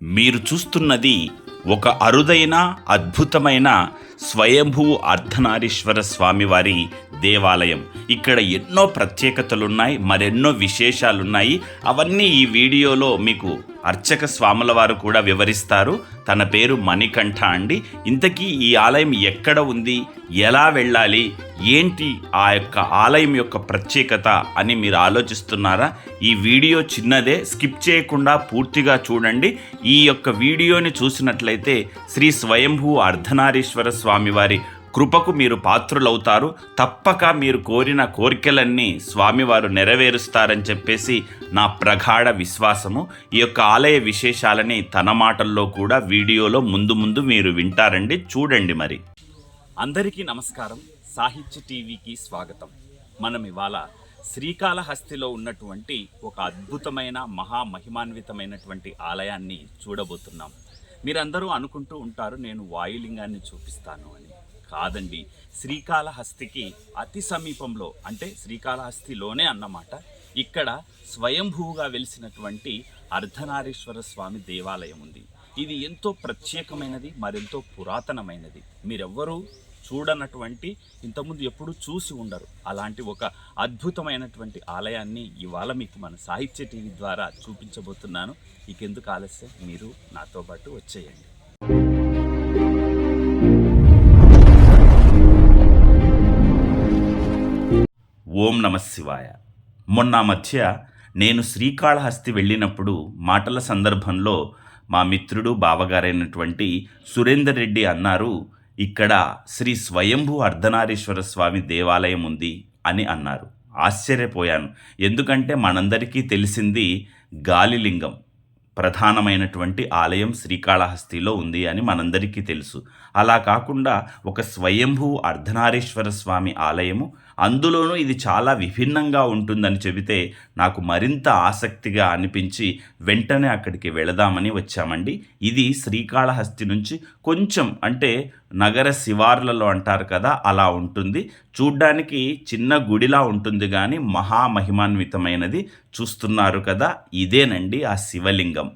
మీరు చూస్తున్నది ఒక అరుదైన అద్భుతమైన స్వయంభూ అర్ధనారీశ్వర స్వామివారి దేవాలయం. ఇక్కడ ఎన్నో ప్రత్యేకతలున్నాయి మరెన్నో విశేషాలున్నాయి. అవన్నీ ఈ వీడియోలో మీకు అర్చక స్వాముల వారు కూడా వివరిస్తారు. తన పేరు మణికంఠ అండి. ఇంతకీ ఈ ఆలయం ఎక్కడ ఉంది? ఎలా వెళ్ళాలి? ఏంటి ఆ యొక్క ఆలయం యొక్క ప్రత్యేకత అని మీరు ఆలోచిస్తున్నారా? ఈ వీడియో చిన్నదే స్కిప్ చేయకుండా పూర్తిగా చూడండి. ఈ యొక్క వీడియోని చూసినట్లయితే శ్రీ స్వయంభూ అర్ధనారీశ్వర స్వామివారి కృపకు మీరు పాత్రులవుతారు. తప్పక మీరు కోరిన కోరికలన్నీ స్వామివారు నెరవేరుస్తారని చెప్పేసి నా ప్రగాఢ విశ్వాసము. ఈ యొక్క ఆలయ విశేషాలని తన మాటల్లో కూడా వీడియోలో ముందు ముందు మీరు వింటారండి. చూడండి మరి. అందరికీ నమస్కారం. సాహిత్య టీవీకి స్వాగతం. మనం ఇవాళ శ్రీకాళహస్తిలో ఉన్నటువంటి ఒక అద్భుతమైన మహామహిమాన్వితమైనటువంటి ఆలయాన్ని చూడబోతున్నాం. మీరందరూ అనుకుంటూ ఉంటారు నేను వాయులింగాన్ని చూపిస్తాను అని. కాదండి. శ్రీకాళహస్తికి అతి సమీపంలో అంటే శ్రీకాళహస్తిలోనే అన్నమాట. ఇక్కడ స్వయంభూగా వెలిసినటువంటి అర్ధనారీశ్వర స్వామి దేవాలయం ఉంది. ఇది ఎంతో ప్రత్యేకమైనది మరెంతో పురాతనమైనది. మీరెవ్వరూ చూడనటువంటి ఇంతకుముందు ఎప్పుడూ చూసి ఉండరు. అలాంటి ఒక అద్భుతమైనటువంటి ఆలయాన్ని ఇవాళ మీకు మన సాహిత్య టీవీ ద్వారా చూపించబోతున్నాను. ఇకెందుకు ఆలస్యం? మీరు నాతో పాటు వచ్చేయండి. ఓం నమ శివాయ. మొన్న మధ్య నేను శ్రీకాళహస్తి వెళ్ళినప్పుడు మాటల సందర్భంలో మా మిత్రుడు బావగారైనటువంటి సురేందర్ రెడ్డి అన్నారు ఇక్కడ శ్రీ స్వయంభూ అర్ధనారీశ్వర స్వామి దేవాలయం ఉంది అని అన్నారు. ఆశ్చర్యపోయాను. ఎందుకంటే మనందరికీ తెలిసింది గాలిలింగం. ప్రధానమైనటువంటి ఆలయం శ్రీకాళహస్తిలో ఉంది అని మనందరికీ తెలుసు. అలా కాకుండా ఒక స్వయంభూ అర్ధనారీశ్వర స్వామి ఆలయము అందులోనూ ఇది చాలా విభిన్నంగా ఉంటుందని చెబితే నాకు మరింత ఆసక్తిగా అనిపించి వెంటనే అక్కడికి వెళదామని వచ్చామండి. ఇది శ్రీకాళహస్తి నుంచి కొంచెం అంటే నగర శివార్లలో అంటారు కదా అలా ఉంటుంది. చూడ్డానికి చిన్న గుడిలా ఉంటుంది కానీ మహామహిమాన్వితమైనది చూస్తున్నారు కదా ఇదేనండి ఆ శివలింగం.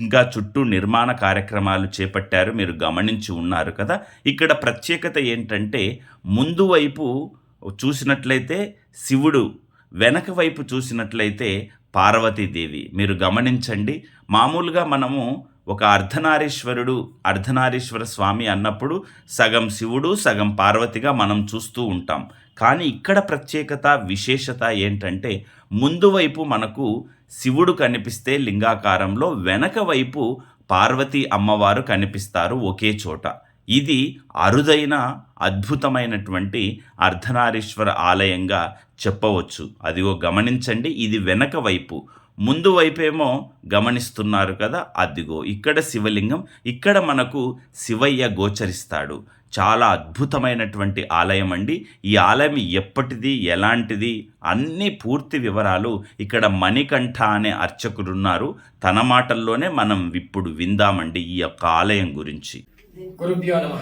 ఇంకా చుట్టూ నిర్మాణ కార్యక్రమాలు చేపట్టారు మీరు గమనించి ఉన్నారు కదా. ఇక్కడ ప్రత్యేకత ఏంటంటే ముందు వైపు చూసినట్లయితే శివుడు వెనక వైపు చూసినట్లయితే పార్వతీదేవి. మీరు గమనించండి మామూలుగా మనము ఒక అర్ధనారీశ్వరుడు అర్ధనారీశ్వర స్వామి అన్నప్పుడు సగం శివుడు సగం పార్వతిగా మనం చూస్తూ ఉంటాం. కానీ ఇక్కడ ప్రత్యేకత విశేషత ఏంటంటే ముందు వైపు మనకు శివుడు కనిపిస్తే లింగాకారంలో వెనక వైపు పార్వతీ అమ్మవారు కనిపిస్తారు ఒకే చోట. ఇది అరుదైన అద్భుతమైనటువంటి అర్ధనారీశ్వర ఆలయంగా చెప్పవచ్చు. అదిగో గమనించండి ఇది వెనక వైపు. ముందు వైపేమో గమనిస్తున్నారు కదా అదిగో ఇక్కడ శివలింగం ఇక్కడ మనకు శివయ్య గోచరిస్తాడు. చాలా అద్భుతమైనటువంటి ఆలయం అండి. ఈ ఆలయం ఎప్పటిది ఎలాంటిది అన్ని పూర్తి వివరాలు ఇక్కడ మణికంఠ అనే అర్చకుడున్నారు. తన మాటల్లోనే మనం ఇప్పుడు విందామండి ఈ యొక్క ఆలయం గురించి. గురుభ్యో నమ.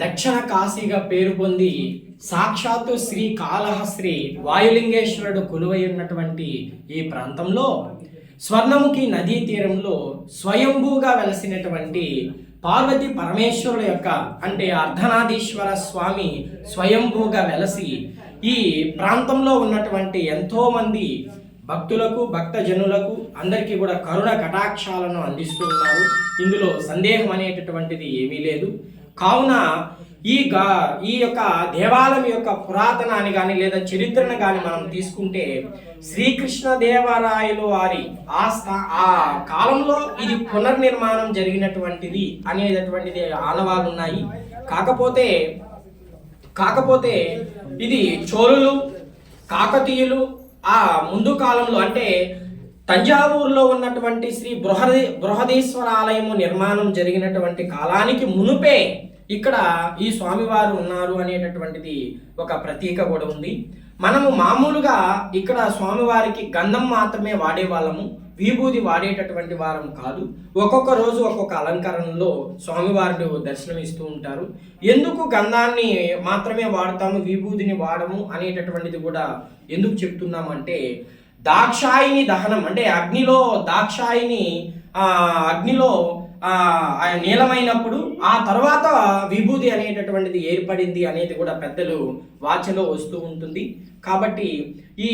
దక్షిణ కాశీగా పేరు పొంది సాక్షాత్తు శ్రీ కాళహస్త్రి వాయులింగేశ్వరుడు కొలువై ఉన్నటువంటి ఈ ప్రాంతంలో స్వర్ణముఖి నదీ తీరంలో స్వయంభూగా వెలసినటువంటి పార్వతి పరమేశ్వరుడు యొక్క అంటే అర్ధనాదీశ్వర స్వామి స్వయంభూగా వెలసి ఈ ప్రాంతంలో ఉన్నటువంటి ఎంతోమంది భక్తులకు భక్తులకు భక్తజనులకు అందరికీ కూడా కరుణ కటాక్షాలను అందిస్తూ ఉన్నారు ఇందులో సందేహం అనేటటువంటిది ఏమీ లేదు. కావున ఈ గా ఈ యొక్క దేవాలయం యొక్క పురాతనాన్ని కానీ లేదా చరిత్రను కానీ మనం తీసుకుంటే శ్రీకృష్ణ దేవరాయలు వారి ఆ స్థా ఆ కాలంలో ఇది పునర్నిర్మాణం జరిగినటువంటిది అనేటటువంటిది ఆనవాలు ఉన్నాయి. కాకపోతే కాకపోతే ఇది చోళులు కాకతీయులు ఆ ముందు కాలంలో అంటే తంజావూరులో ఉన్నటువంటి శ్రీ బృహది బృహదీశ్వర ఆలయము నిర్మాణం జరిగినటువంటి కాలానికి మునుపే ఇక్కడ ఈ స్వామివారు ఉన్నారు అనేటటువంటిది ఒక ప్రతీక కూడా ఉంది. మనము మామూలుగా ఇక్కడ స్వామివారికి గంధం మాత్రమే వాడేవాళ్ళము. విభూది వాడేటటువంటి వారం కాదు. ఒక్కొక్క రోజు ఒక్కొక్క అలంకరణలో స్వామివారిని దర్శనం ఇస్తూ ఉంటారు. ఎందుకు గంధాన్ని మాత్రమే వాడతాము విభూదిని వాడము అనేటటువంటిది కూడా ఎందుకు చెప్తున్నామంటే దాక్షాయిని దహనం అంటే అగ్నిలో దాక్షాయిని అగ్నిలో నీలమైనప్పుడు ఆ తర్వాత విభూతి అనేటటువంటిది ఏర్పడింది అనేది కూడా పెద్దలు వాచలో వస్తూ ఉంటుంది. కాబట్టి ఈ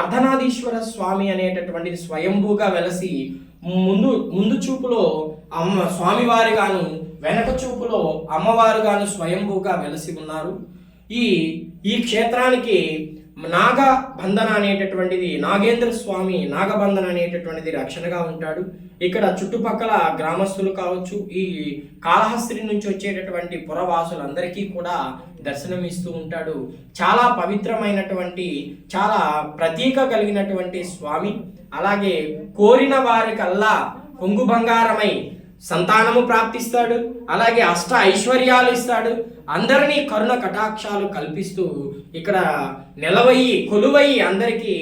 అర్ధనాదీశ్వర స్వామి అనేటటువంటిది స్వయంభూగా వెలసి ముందు ముందు చూపులో అమ్మ స్వామివారుగాను వెనక చూపులో అమ్మవారుగాను స్వయంభూగా వెలసి ఉన్నారు. ఈ ఈ క్షేత్రానికి నాగ బంధన అనేటటువంటిది నాగేంద్ర స్వామి నాగబంధన అనేటటువంటిది రక్షణగా ఉంటాడు. ఇక్కడ చుట్టుపక్కల గ్రామస్తులు కావచ్చు ఈ కాళహస్త్రి నుంచి వచ్చేటటువంటి పురవాసులందరికీ కూడా దర్శనం ఇస్తూ ఉంటాడు. చాలా పవిత్రమైనటువంటి చాలా ప్రతీక కలిగినటువంటి స్వామి. అలాగే కోరిన వారికల్లా కొంగు బంగారమై సంతానము ప్రాప్తిస్తాడు అలాగే అష్ట ఐశ్వర్యాలు ఇస్తాడు. అందరినీ కరుణ కటాక్షాలు కల్పిస్తూ ఇక్కడ నిలవయి కొలువయి అందరికీ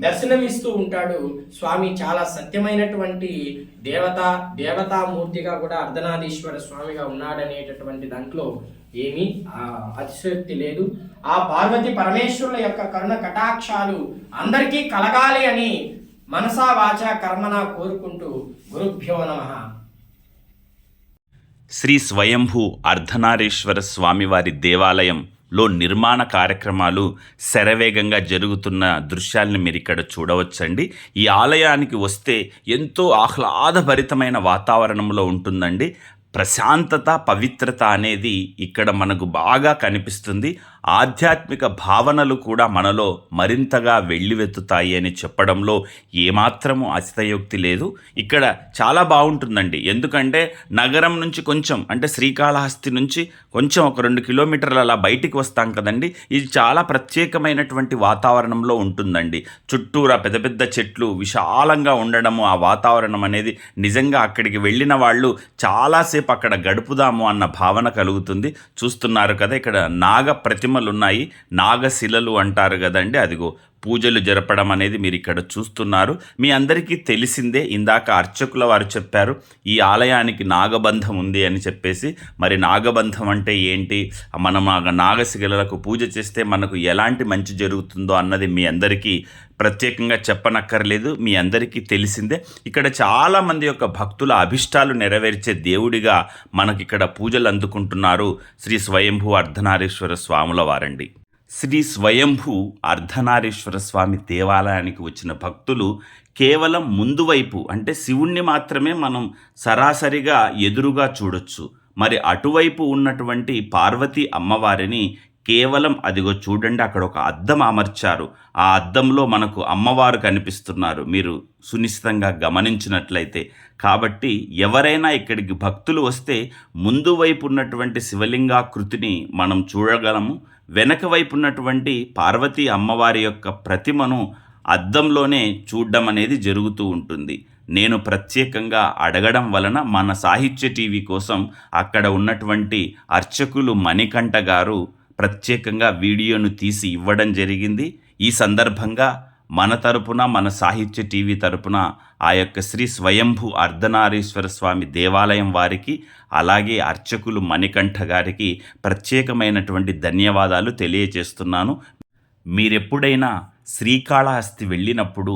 దర్శనమిస్తూ ఉంటాడు. స్వామి చాలా సత్యమైనటువంటి దేవత దేవతామూర్తిగా కూడా అర్ధనాదీశ్వర స్వామిగా ఉన్నాడనేటటువంటి దాంట్లో ఏమీ ఆ, అతిశయోక్తి లేదు. ఆ పార్వతి పరమేశ్వరుల యొక్క కరుణ కటాక్షాలు అందరికీ కలగాలి అని మనసా వాచ కర్మన కోరుకుంటూ గురుభ్యో నమ. శ్రీ స్వయంభూ అర్ధనారీశ్వర స్వామివారి దేవాలయంలో నిర్మాణ కార్యక్రమాలు శరవేగంగా జరుగుతున్న దృశ్యాల్ని మీరు ఇక్కడ చూడవచ్చండి. ఈ ఆలయానికి వస్తే ఎంతో ఆహ్లాదభరితమైన వాతావరణంలో ఉంటుందండి. ప్రశాంతత పవిత్రత అనేది ఇక్కడ మనకు బాగా కనిపిస్తుంది. ఆధ్యాత్మిక భావనలు కూడా మనలో మరింతగా వెళ్ళివెత్తుతాయి అని చెప్పడంలో ఏమాత్రము అతిశయోక్తి లేదు. ఇక్కడ చాలా బాగుంటుందండి. ఎందుకంటే నగరం నుంచి కొంచెం అంటే శ్రీకాళహస్తి నుంచి కొంచెం ఒక రెండు కిలోమీటర్లు అలా బయటికి వస్తాం కదండి. ఇది చాలా ప్రత్యేకమైనటువంటి వాతావరణంలో ఉంటుందండి. చుట్టూరా పెద్ద పెద్ద చెట్లు విశాలంగా ఉండడము ఆ వాతావరణం అనేది నిజంగా అక్కడికి వెళ్ళిన వాళ్ళు చాలాసేపు అక్కడ గడుపుదాము అన్న భావన కలుగుతుంది. చూస్తున్నారు కదా ఇక్కడ నాగ ప్రతిమ ప్రతిమలు ఉన్నాయి నాగశిలలు అంటారు కదండి. అదిగో పూజలు జరపడం అనేది మీరు ఇక్కడ చూస్తున్నారు. మీ అందరికీ తెలిసిందే ఇందాక అర్చకుల వారు చెప్పారు ఈ ఆలయానికి నాగబంధం ఉంది అని చెప్పేసి. మరి నాగబంధం అంటే ఏంటి? మనం నాగశిలలకు పూజ చేస్తే మనకు ఎలాంటి మంచి జరుగుతుందో అన్నది మీ అందరికీ ప్రత్యేకంగా చెప్పనక్కర్లేదు మీ అందరికీ తెలిసిందే. ఇక్కడ చాలామంది యొక్క భక్తుల అభిష్టాలు నెరవేర్చే దేవుడిగా మనకి ఇక్కడ పూజలు అందుకుంటున్నారు శ్రీ స్వయంభూ అర్ధనారీశ్వర స్వాముల వారండి. శ్రీ స్వయంభూ అర్ధనారీశ్వర స్వామి దేవాలయానికి వచ్చిన భక్తులు కేవలం ముందు వైపు అంటే శివుణ్ణి మాత్రమే మనం సరాసరిగా ఎదురుగా చూడొచ్చు. మరి అటువైపు ఉన్నటువంటి పార్వతీ అమ్మవారిని కేవలం అదిగో చూడండి అక్కడ ఒక అద్దం అమర్చారు. ఆ అద్దంలో మనకు అమ్మవారు కనిపిస్తున్నారు. మీరు సునిశ్చితంగా గమనించినట్లయితే. కాబట్టి ఎవరైనా ఇక్కడికి భక్తులు వస్తే ముందు వైపు ఉన్నటువంటి శివలింగాకృతిని మనం చూడగలము. వెనక వైపు ఉన్నటువంటి పార్వతీ అమ్మవారి యొక్క ప్రతిమను అద్దంలోనే చూడడం అనేది జరుగుతూ ఉంటుంది. నేను ప్రత్యేకంగా అడగడం వలన మన సాహిత్య టీవీ కోసం అక్కడ ఉన్నటువంటి అర్చకులు మణికంఠ గారు ప్రత్యేకంగా వీడియోను తీసి ఇవ్వడం జరిగింది. ఈ సందర్భంగా మన తరపున మన సాహిత్య టీవీ తరపున ఆ యొక్క శ్రీ స్వయంభూ అర్ధనారీశ్వర స్వామి దేవాలయం వారికి అలాగే అర్చకులు మణికంఠ గారికి ప్రత్యేకమైనటువంటి ధన్యవాదాలు తెలియజేస్తున్నాను. మీరెప్పుడైనా శ్రీకాళహస్తి వెళ్ళినప్పుడు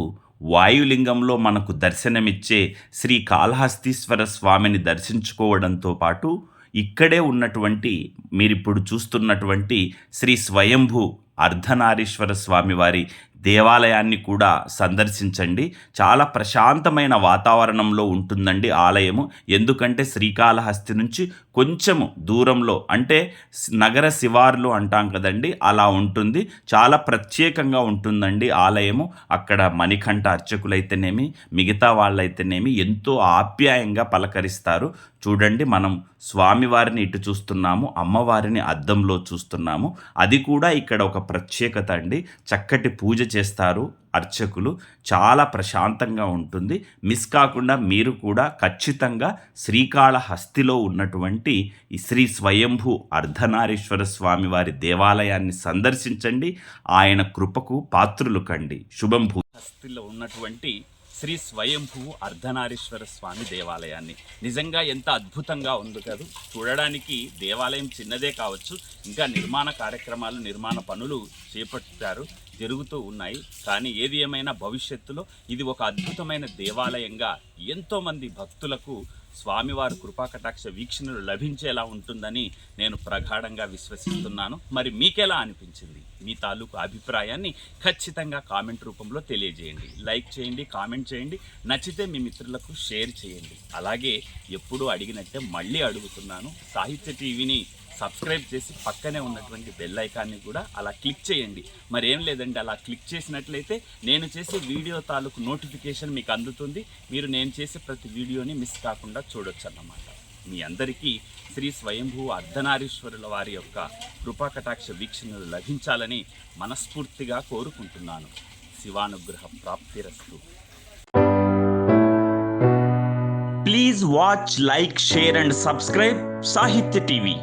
వాయులింగంలో మనకు దర్శనమిచ్చే శ్రీ కాళహస్తీశ్వర స్వామిని దర్శించుకోవడంతో పాటు ఇక్కడే ఉన్నటువంటి మీరిప్పుడు చూస్తున్నటువంటి శ్రీ స్వయంభూ అర్ధనారీశ్వర స్వామి వారి దేవాలయాన్ని కూడా సందర్శించండి. చాలా ప్రశాంతమైన వాతావరణంలో ఉంటుందండి ఆలయము. ఎందుకంటే శ్రీకాళహస్తి నుంచి కొంచెము దూరంలో అంటే నగర శివార్లు అంటాం కదండి అలా ఉంటుంది. చాలా ప్రత్యేకంగా ఉంటుందండి ఆలయము. అక్కడ మణికంఠ అర్చకులైతేనేమి మిగతా వాళ్ళైతేనేమి ఎంతో ఆప్యాయంగా పలకరిస్తారు. చూడండి మనం స్వామివారిని ఇటు చూస్తున్నాము అమ్మవారిని అద్దంలో చూస్తున్నాము. అది కూడా ఇక్కడ ఒక ప్రత్యేకత అండి. చక్కటి పూజ చేస్తారు అర్చకులు. చాలా ప్రశాంతంగా ఉంటుంది. మిస్ కాకుండా మీరు కూడా ఖచ్చితంగా శ్రీకాళహస్తిలో ఉన్నటువంటి ఈ శ్రీ స్వయంభూ అర్ధనారీశ్వర స్వామి వారి దేవాలయాన్ని సందర్శించండి. ఆయన కృపకు పాత్రులు కండి. శుభం భూ హస్తిలో ఉన్నటువంటి శ్రీ స్వయంభూ అర్ధనారీశ్వర స్వామి దేవాలయాన్ని. నిజంగా ఎంత అద్భుతంగా ఉంది కదా. చూడడానికి దేవాలయం చిన్నదే కావచ్చు ఇంకా నిర్మాణ కార్యక్రమాలు నిర్మాణ పనులు చేపట్టారు జరుగుతూ ఉన్నాయి. కానీ ఏది ఏమైనా భవిష్యత్తులో ఇది ఒక అద్భుతమైన దేవాలయంగా ఎంతోమంది భక్తులకు స్వామివారి కృపాకటాక్ష వీక్షణలు లభించేలా ఉంటుందని నేను ప్రగాఢంగా విశ్వసిస్తున్నాను. మరి మీకెలా అనిపించింది? మీ తాలూకు అభిప్రాయాన్ని ఖచ్చితంగా కామెంట్ రూపంలో తెలియజేయండి. లైక్ చేయండి కామెంట్ చేయండి నచ్చితే మీ మిత్రులకు షేర్ చేయండి. అలాగే ఎప్పుడూ అడిగినట్టే మళ్ళీ అడుగుతున్నాను. సాహిత్య టీవీని సబ్స్క్రైబ్ చేసి పక్కనే ఉన్నటువంటి బెల్ ఐకాన్ని కూడా అలా క్లిక్ చేయండి. మరి ఏం లేదండి అలా క్లిక్ చేసినట్లయితే నేను చేసే వీడియో తాలూకు నోటిఫికేషన్ మీకు అందుతుంది. మీరు నేను చేసే ప్రతి వీడియోని మిస్ కాకుండా చూడొచ్చు అన్నమాట మీ అందరికీ శ్రీ స్వయంభూ అర్ధనారీశ్వరుల వారి యొక్క కృపాకటాక్ష వీక్షణలు లభించాలని మనస్ఫూర్తిగా కోరుకుంటున్నాను. శివానుగ్రహ ప్రాప్తిరస్తు. Please watch like share and subscribe Sahitya TV